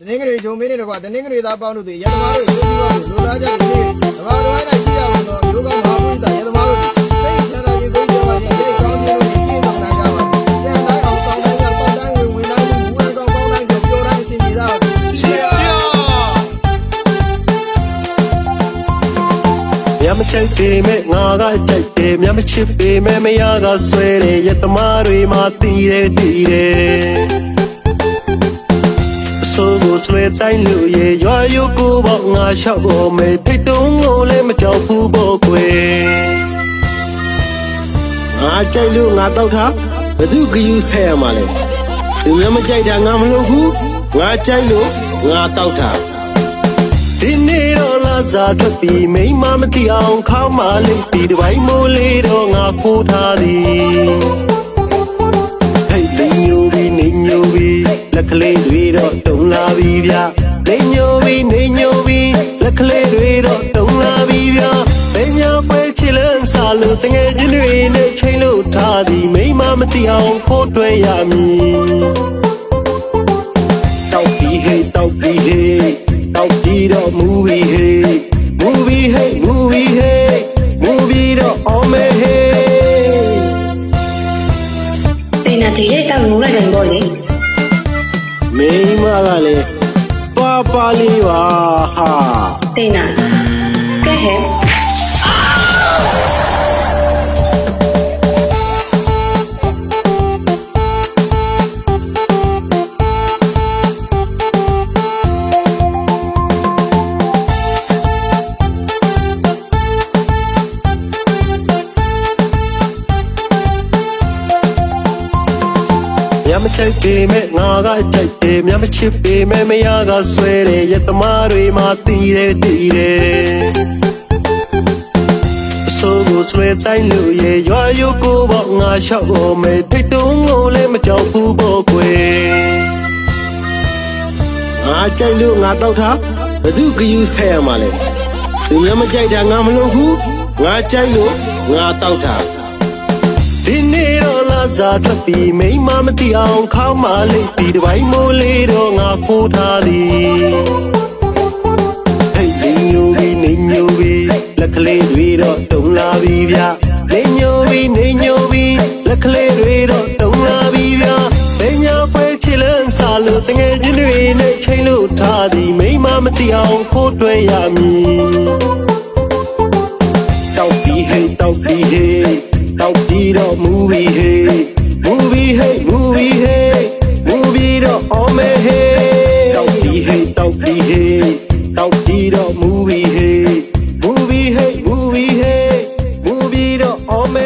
တနင်္ဂနွေဂျုံမင်းတွေကွာတနင်္ဂနွေသားပေါင်းတို့ဒီရသမားတို့ရိုးပြီးတော့လိုလားကြတယ်ဒီဘာတော်တိုင်းကြည့်ရအောင်တော့မျိုးကောင်းမဟာပုရိသရသမားတို့စိတ်ဆန္ဒချင်းကိုကြောပါချင်းရိတ်ကောင်းခြင်းတို့ပြည့်စုံနိုင်ကြပါကျန်တိုင်းအောင်ပေါင်းတိုင်းကပေါင်းတိုင်းဝင်ဝင်တိုင်းမူတိုင်းကောင်းပေါင်းတိုင်းကြောပြောတိုင်းအစီအပြေသားရှေ့မြမချိတ်ပေမဲ့ငါကကြိုက်တယ်မြမချစ်ပေမဲ့မရကဆွဲတယ်ရတမားတွေမှတီးတယ်တီးတယ်အဆိုးကိုဆွဲ တိုင်းလူရဲ့ရွာရုပ်ကိုပေါ့ငါလျှောက်ဖို့မေဖိတ်တုံးကိုလည်းမကြောက်ဘူးပေါ့ကွယ်ငါကြိုက်လို့ငါတောက်ထားဘသူကယူဆဲရမှာလဲသူများမကြိုက်တာငါမလုပ်ဘူးငါကြိုက်လို့ငါတောက်ထားဒီနေ့တော့လာစားထွက်ပြီးမိမမတိအောင်ခေါင်းမလေးဒီတစ်ပိုင်းမိုးလေးတော့ငါခိုးထားသည်ဟဲ့နေညိုပြီးနေညိုပြီးလက်ကလေးတွေတော့ လက်ကလေးတွေတော့တုံလာပြီဗျဘယ်ညာပဲချစ်လန်းစားလို့တငယ်ချင်းတွေနဲ့ချိန်လို့ထားသည်မိမမတိအောင်ခိုးတွဲရမည်တောက်ပြီးဟေးတောက်ပြီးဟေးတောက်ပြီးတော့မူဗီဟေး ပါပါလေးပါဟာတိန်နာကဲဟဲ့ မြမချိတ်ပေမဲ့ငါကကြိုက်တယ်မြမချစ်ပေမဲ့မရကဆွဲတယ်ရတမားတွေမှတီးတယ်တီးတယ်အဆိုးကိုဆွဲတိုင်းလို့ရဲ့ရွာရုပ်ကိုပေါ့ငါလျှောက်အောင်မေထိတ်တုံးကိုလည်းမကြောက်ဘူးပေါ့ကွယ်ငါကြိုက်လို့ငါတောက်ထားဘသူကယူဆဲရမှာလဲသူများမကြိုက်တာငါမလုပ်ဘူးငါကြိုက်လို့ငါတောက်ထားဒီနေ့တော့လာ စားထွက်ပြီးမိမမတိအောင်ခေါင်းမလေးဒီတစ်ပိုင်းမိုးလေးတော့ငါခိုးထားသည်ဟဲ့နေညိုပြီးနေညိုပြီးလက်ကလေးတွေတော့တုံလာပြီဗျနေညိုပြီးနေညိုပြီးလက်ကလေးတွေတော့တုံလာပြီဗျဘယ်ညာပွဲချစ်လန်းစားလို့တငယ်ချင်းတွေနဲ့ချိန်လို့ထားသည်မိမမတိအောင်ခိုးတွဲရမည် ပြီဟေးတောက်ပြီးတော့မူပြီဟေးမူပြီဟေးမူပြီဟေးမူပြီးတော့အော်မေ